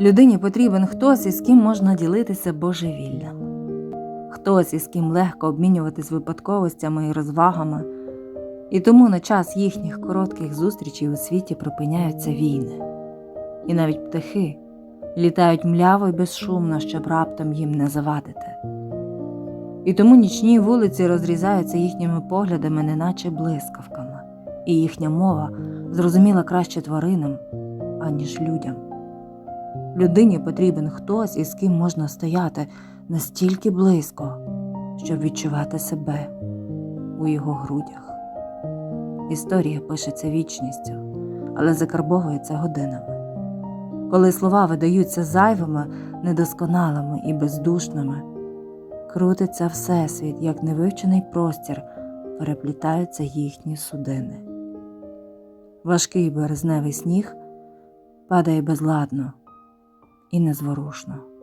Людині потрібен хтось, із ким можна ділитися божевіллям, хтось, із ким легко обмінюватись випадковостями і розвагами, і тому на час їхніх коротких зустрічей у світі припиняються війни, і навіть птахи літають мляво й безшумно, щоб раптом їм не завадити. І тому нічні вулиці розрізаються їхніми поглядами, неначе блискавками, і їхня мова зрозуміла краще тваринам, аніж людям. Людині потрібен хтось, із ким можна стояти настільки близько, щоб відчувати себе у його грудях. Історія пишеться вічністю, але закарбовується годинами. Коли слова видаються зайвими, недосконалими і бездушними, крутиться всесвіт, як невивчений простір, переплітаються їхні судини. Важкий березневий сніг падає безладно і незворушно.